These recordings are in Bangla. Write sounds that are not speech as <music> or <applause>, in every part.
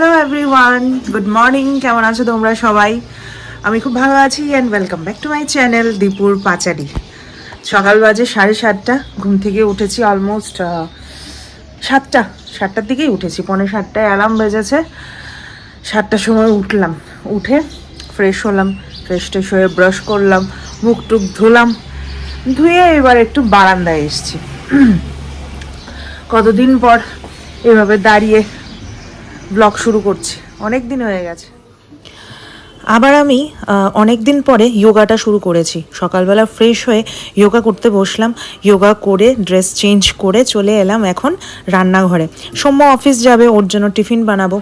হ্যালো এভরিওয়ান গুড মর্নিং কেমন আছো তোমরা সবাই? আমি খুব ভালো আছি and welcome back to my channel দীপুর পাচারি সকাল বাজে সাড়ে সাতটা, ঘুম থেকে উঠেছি অলমোস্ট সাতটা, সাতটার দিকেই উঠেছি পনেরো সাতটায় অ্যালার্ম বেজেছে। সাতটার সময় উঠলাম, উঠে ফ্রেশ হলাম ফ্রেশ ট্রেশ হয়ে ব্রাশ করলাম, মুখ টুক ধুলাম, ধুয়ে এবার একটু বারান্দায় এসেছি। <clears throat> কতদিন পর এভাবে দাঁড়িয়ে ব্লগ শুরু করছি। অনেক দিন হয়ে গেছে। আবার আমি অনেক দিন পরে যোগাটা শুরু করেছি। সকালবেলা ফ্রেশ হয়ে যোগা করতে বসলাম। যোগা করে ড্রেস চেঞ্জ করে চলে এলাম এখন রান্নাঘরে। সৌম্য অফিস যাবে, ওর জন্য টিফিন বানাবো।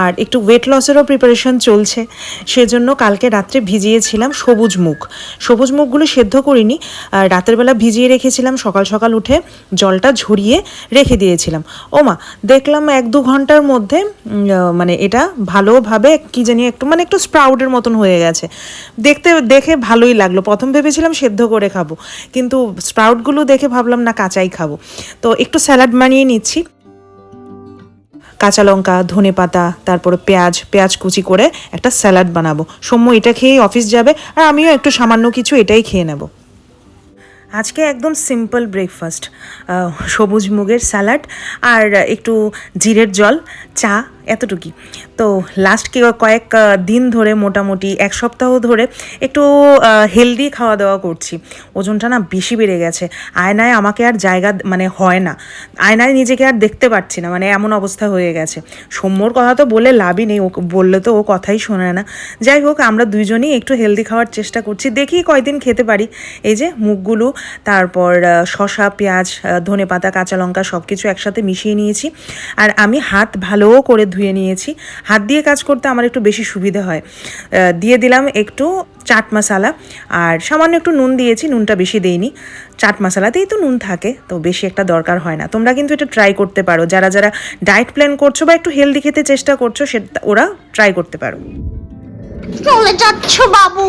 আর একটু ওয়েট লসেরও প্রিপারেশন চলছে। সেজন্য কালকে রাত্রে ভিজিয়েছিলাম সবুজ মুখ। সবুজ মুখগুলো সেদ্ধ করিনি। রাতের বেলা ভিজিয়ে রেখেছিলাম। সকাল সকাল উঠে জলটা ঝরিয়ে রেখে দিয়েছিলাম। ওমা দেখলাম এক দু ঘণ্টার মধ্যে মানে এটা ভালোভাবে কি জানি একটু মানে একটু স্প্রাউটের মতন হয়ে গেছে। দেখতে, দেখে ভালোই লাগল। প্রথম ভেবেছিলাম সেদ্ধ করে খাব, কিন্তু স্প্রাউটগুলো দেখে ভাবলাম, না, কাঁচাই খাব। তো একটু স্যালাড বানিয়ে নিচ্ছি। কাঁচা লঙ্কা, ধনে পাতা, তারপরে পেঁয়াজ পেঁয়াজ কুচি করে একটা স্যালাড বানাবো। সৌম্য এটা খেয়েই অফিস যাবে, আর আমিও একটু সামান্য কিছু এটাই খেয়ে নেব। আজকে একদম সিম্পল ব্রেকফাস্ট সবুজ মুগের স্যালাড, আর একটু জিরের জল, চা এতটুকুই তো লাস্ট কয়েক দিন ধরে মোটামুটি এক সপ্তাহ ধরে একটু হেলদি খাওয়া দাওয়া করছি। ওজনটা না বেশি বেড়ে গেছে। আয়নায় আমাকে আর জায়গা মানে হয় না। আয়নায় নিজেকে আর দেখতে পাচ্ছি না মানে এমন অবস্থা হয়ে গেছে। সৌম্যর কথা তো বলে লাভই নেই ও বললে তো ও কথাই শোনে না। যাই হোক, আমরা দুইজনই একটু হেলদি খাওয়ার চেষ্টা করছি। দেখি কয়দিন খেতে পারি। এই যে মুখগুলো তারপর শসা, পেঁয়াজ ধনে পাতা কাঁচা লঙ্কা সব কিছু একসাথে মিশিয়ে নিয়েছি। আর আমি হাত ভালো করে ধুয়ে নিয়েছি। হাত দিয়ে কাজ করতে আমার একটু বেশি সুবিধা হয়। দিয়ে দিলাম একটু চাট মশালা আর সামান্য একটু নুন দিয়েছি নুনটা বেশি দেইনি। চাট মশলাতেই তো নুন থাকে তো বেশি একটা দরকার হয় না। তোমরা কিন্তু এটা ট্রাই করতে পারো। যারা যারা ডায়েট প্ল্যান করছ বা একটু হেলদি খেতে চেষ্টা করছ সে ওরা ট্রাই করতে পারো। চলে যাচ্ছ বাবু।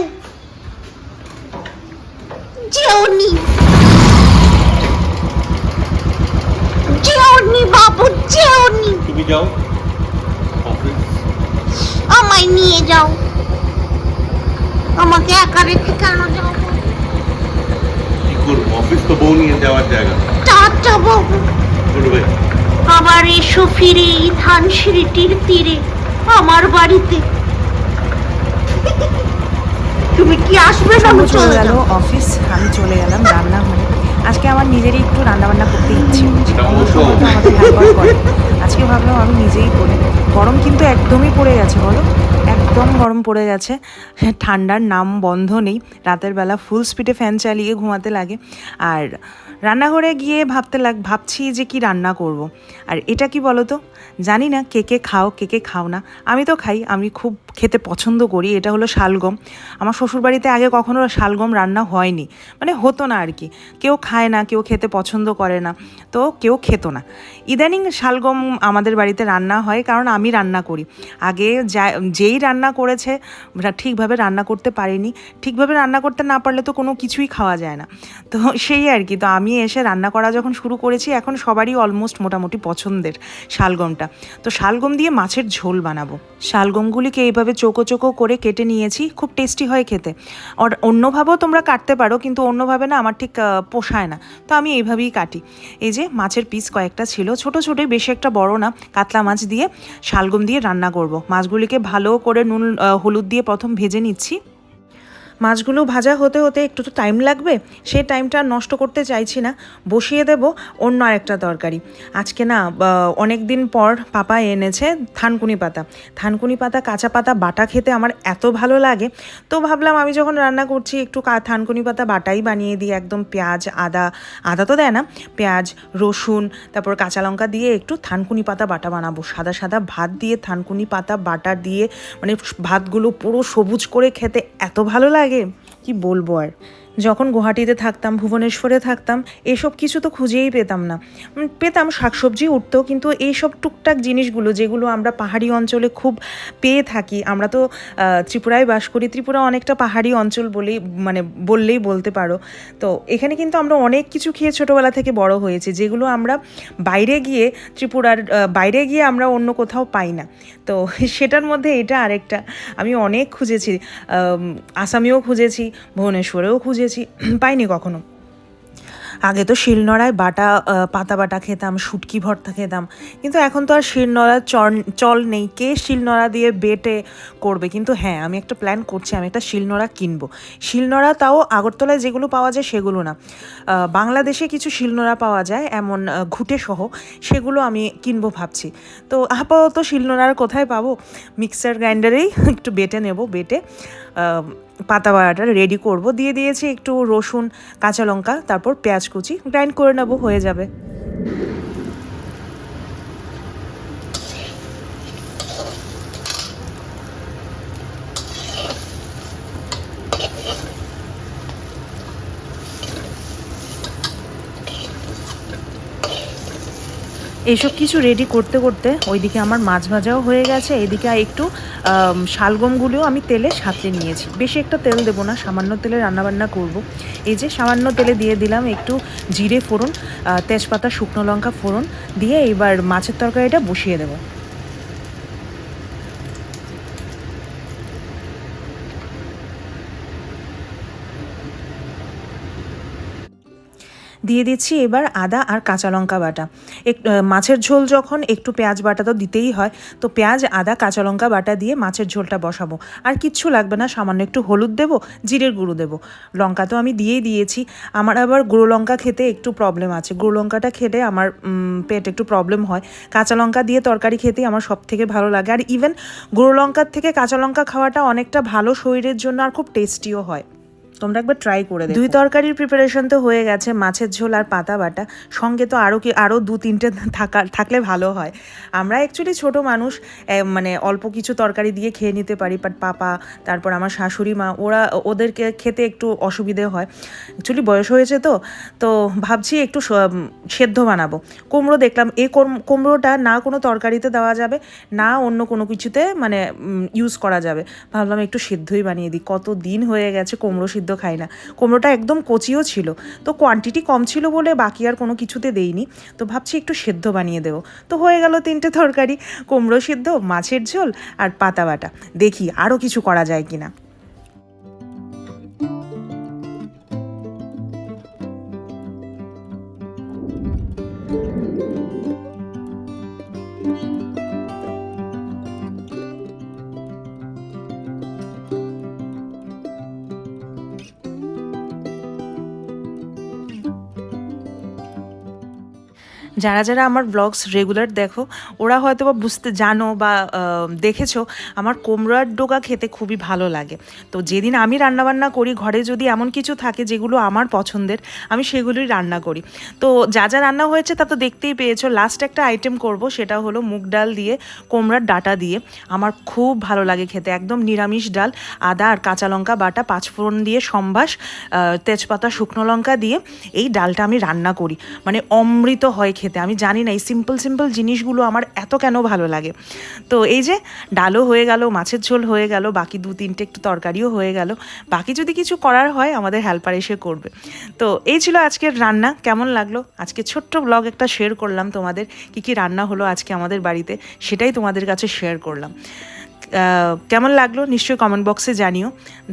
যেওনি যেওনি বাবু যেওনি তুমি যাও। আমায় নিয়ে যাও। আমাকে একা রেখে কেন যাও? কি করব? অফিস তো বউ নিয়ে যাওয়ার জায়গা। টাটা বাবু করবে আবার এসো ফিরে এই ধানসিঁড়িটির তীরে আমার বাড়িতে। তুমি কি আসবে না চলে গেল অফিস আমি চলে গেলাম রান্নাঘরে। আজকে আমার নিজেরই একটু রান্নাবান্না করতে ইচ্ছে। আমাদের <laughs> করে। আজকে ভাবলাম আমি নিজেই করি গরম কিন্তু একদমই পড়ে গেছে বলো? একদম গরম পড়ে গেছে। ঠান্ডার নাম বন্ধ নেই। রাতের বেলা ফুল স্পিডে ফ্যান চালিয়ে ঘুমাতে লাগে। আর রান্নাঘরে গিয়ে ভাবতে লাগ ভাবছি যে কি রান্না করব। আর এটা কি বলো তো জানি না কে কে খাও কে কে খাও না। আমি তো খাই আমি খুব খেতে পছন্দ করি। এটা হলো শালগম। আমার শ্বশুরবাড়িতে আগে কখনো শালগম রান্না হয়নি। মানে হতো না আর কি। কেউ খায় না কেউ খেতে পছন্দ করে না তো কেউ খেত না। ইদানিং শালগম আমাদের বাড়িতে রান্না হয় কারণ আমি রান্না করি। আগে যেই রান্না করেছে ঠিকভাবে রান্না করতে পারিনি। ঠিকভাবে রান্না করতে না পারলে তো কোনো কিছুই খাওয়া যায় না। তো সেই আর কি তো আমি এসে রান্না করা যখন শুরু করেছি এখন সবারই অলমোস্ট মোটামুটি পছন্দের শালগমটা। তো শালগম দিয়ে মাছের ঝোল বানাবো। শালগমগুলিকে এইভাবে চোকো চোকো করে কেটে নিয়েছি খুব টেস্টি হয় খেতে। অন্যভাবেও তোমরা কাটতে পারো কিন্তু অন্যভাবে না আমার ঠিক আহ, পোষায় না। তো আমি এইভাবেই কাটি। এই যে মাছের পিস কয়েকটা ছিল, ছোট ছোটোই বেশি একটা বড় না, কাতলা মাছ দিয়ে শালগম দিয়ে রান্না করব। মাছগুলিকে ভালো করে নুন হলুদ দিয়ে প্রথম ভেজে নিচ্ছি। মাছগুলো ভাজা হতে হতে একটু তো টাইম লাগবে সেই টাইমটা নষ্ট করতে চাইছি না। বসিয়ে দেব অন্য আরেকটা তরকারি। আজকে না অনেক দিন পর পাপা এনেছে থানকুনি পাতা। থানকুনি পাতা, কাঁচা পাতা, বাটা খেতে আমার এত ভালো লাগে। তো ভাবলাম আমি যখন রান্না করছি, একটু থানকুনি পাতা বাটাই বানিয়ে দিই, একদম পেঁয়াজ, আদা আদা তো দেয় না, পেঁয়াজ, রসুন, তারপর কাঁচা লঙ্কা দিয়ে একটু থানকুনি পাতা বাটা বানাবো। সাদা সাদা ভাত দিয়ে থানকুনি পাতা বাটা দিয়ে মানে ভাতগুলো পুরো সবুজ করে খেতে এত ভালো লাগে। কি বলব আর? যখন গুয়াহাটিতে থাকতাম, ভুবনেশ্বরে থাকতাম, এসব কিছু তো খুঁজেই পেতাম না। পেতাম শাকসবজি উঠতো কিন্তু এইসব টুকটাক জিনিসগুলো, যেগুলো আমরা পাহাড়ি অঞ্চলে খুব পেয়ে থাকি, আমরা তো ত্রিপুরায় বাস করি, ত্রিপুরা অনেকটা পাহাড়ি অঞ্চল বলেই মানে বললেই বলতে পারো। তো এখানে কিন্তু আমরা অনেক কিছু খেয়ে ছোটোবেলা থেকে বড় হয়েছি, যেগুলো আমরা বাইরে গিয়ে, ত্রিপুরার বাইরে গিয়ে আমরা অন্য কোথাও পাই না। তো <laughs> সেটার মধ্যে এটা আরেকটা, আমি অনেক খুঁজেছি। আসামেও খুঁজেছি, ভুবনেশ্বরেও খুঁজেছি পাইনি কখনো। আগে তো শিলনোড়ায় বাটা পাতা বাটা খেতাম, শুটকি ভর্তা খেতাম, কিন্তু এখন তো আর শিলনোড়ার চল চল নেই। কে শিলনোড়া দিয়ে বেটে করবে? কিন্তু হ্যাঁ আমি একটা প্ল্যান করছি, আমি একটা শিলনোড়া কিনবো। শিলনোড়া তাও আগরতলায় যেগুলো পাওয়া যায় সেগুলো না। বাংলাদেশে কিছু শিলনোড়া পাওয়া যায়, এমন ঘুঁটে সহ, সেগুলো আমি কিনবো ভাবছি। তো আপাতত শিলনোড়ার কোথায় পাবো? মিক্সার গ্রাইন্ডারেই একটু বেটে নেব, বেটে পাতা বাড়াটা রেডি করব। দিয়ে দিয়েছি একটু রসুন, কাঁচা লঙ্কা, তারপর পেঁয়াজ কুচি। গ্রাইন্ড করে নেব, হয়ে যাবে। এইসব কিছু রেডি করতে করতে ওইদিকে আমার মাছ ভাজাও হয়ে গেছে। এদিকে একটু শালগমগুলিও আমি তেলে সাথে নিয়েছি। বেশি একটা তেল দেবো না, সামান্য তেলে রান্নাবান্না করব। এই যে সামান্য তেলে দিয়ে দিলাম একটু জিরে ফোড়ন তেজপাতা, শুকনো লঙ্কা ফোড়ন দিয়ে এবার মাছের তরকারিটা বসিয়ে দেবো। দিয়ে দিচ্ছি এবার আদা আর কাঁচা লঙ্কা বাটা। এক মাছের ঝোল যখন একটু পেঁয়াজ বাটা তো দিতেই হয়, তো পেঁয়াজ, আদা, কাঁচা লঙ্কা বাটা দিয়ে মাছের ঝোলটা বসাবো। আর কিচ্ছু লাগবে না, সামান্য একটু হলুদ দেবো, জিরের গুঁড়ো দেবো। লঙ্কা তো আমি দিয়েই দিয়েছি। আমার আবার গুঁড়ো লঙ্কা খেতে একটু প্রবলেম আছে। গুঁড়ো লঙ্কাটা খেলে আমার পেট একটু প্রবলেম হয়। কাঁচা লঙ্কা দিয়ে তরকারি খেতেই আমার সব থেকে ভালো লাগে। আর ইভেন গুঁড়ো লঙ্কার থেকে কাঁচা লঙ্কা খাওয়াটা অনেকটা ভালো শরীরের জন্য আর খুব টেস্টিও হয়। তোমরা একবার ট্রাই করে দেখো। দুই তরকারির প্রিপারেশন তো হয়ে গেছে মাছের ঝোল আর পাতা বাটা। সঙ্গে তো আরও কি আরও দু তিনটে থাকা থাকলে ভালো হয়। আমরা অ্যাকচুয়ালি ছোট মানুষ মানে অল্প কিছু তরকারি দিয়ে খেয়ে নিতে পারি বাট পাপা তারপর আমার শাশুড়ি মা ওরা ওদেরকে খেতে একটু অসুবিধে হয়। অ্যাকচুয়ালি বয়স হয়েছে তো তো ভাবছি একটু সেদ্ধ বানাবো। কুমড়ো দেখলাম এই কুম- কুমড়োটা না কোনো তরকারিতে দেওয়া যাবে না অন্য কোনো কিছুতে মানে ইউজ করা যাবে। ভাবলাম একটু সিদ্ধই বানিয়ে দিই। কত দিন হয়ে গেছে কুমড়ো সিদ্ধ খাই না। কুমড়োটা একদম কচিও ছিল। তো কোয়ান্টিটি কম ছিল বলে বাকি আর কোনো কিছুতে দেইনি। তো ভাবছি একটু সেদ্ধ বানিয়ে দেবো। তো হয়ে গেল তিনটে তরকারি। কুমড়ো সেদ্ধ, মাছের ঝোল আর পাতা বাটা। দেখি আরও কিছু করা যায় কি না যারা যারা আমার ব্লগস রেগুলার দেখো, ওরা হয়তো বা বুঝতে জানো বা দেখেছ, আমার কোমরার ডোকা খেতে খুবই ভালো লাগে। তো যেদিন আমি রান্নাবান্না করি, ঘরে যদি এমন কিছু থাকে যেগুলো আমার পছন্দের, আমি সেগুলোই রান্না করি। তো যা যা রান্না হয়েছে তা তো দেখতেই পেয়েছ। লাস্ট একটা আইটেম করব, সেটা হলো মুগ ডাল দিয়ে কোমরার ডাটা দিয়ে। আমার খুব ভালো লাগে খেতে, একদম নিরামিষ ডাল, আদা আর কাঁচা লঙ্কা বাটা, পাঁচফোড়ন দিয়ে সম্বাস তেজপাতা, শুকনো লঙ্কা দিয়ে এই ডালটা আমি রান্না করি। মানে অমৃত হয় খেতে। আমি জানি না, এই সিম্পল সিম্পল জিনিসগুলো আমার এত কেন ভালো লাগে। তো এই যে ডালও হয়ে গেল, মাছের ঝোল হয়ে গেল, বাকি দু তিনটে একটু তরকারিও হয়ে গেল। বাকি যদি কিছু করার হয়, আমাদের হেল্পার এসে করবে। তো এই ছিল আজকের রান্না, কেমন লাগল? আজকে ছোট্ট ব্লগ একটা শেয়ার করলাম তোমাদের, কি কি রান্না হলো আজকে আমাদের বাড়িতে, সেটাই তোমাদের কাছে শেয়ার করলাম। কেমন লাগল নিশ্চয়ই কমেন্ট বক্সে জানিও।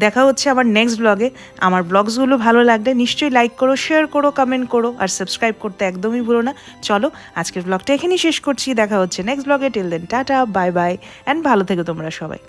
দেখা হচ্ছে আমার নেক্সট ব্লগে আমার ব্লগসগুলো ভালো লাগলে নিশ্চয়ই লাইক করো শেয়ার করো কমেন্ট করো আর সাবস্ক্রাইব করতে একদমই ভুলো না। চলো, আজকের ব্লগটা এখানেই শেষ করছি। দেখা হচ্ছে নেক্সট ব্লগে till then tata bye bye and ভালো থেকো তোমরা সবাই।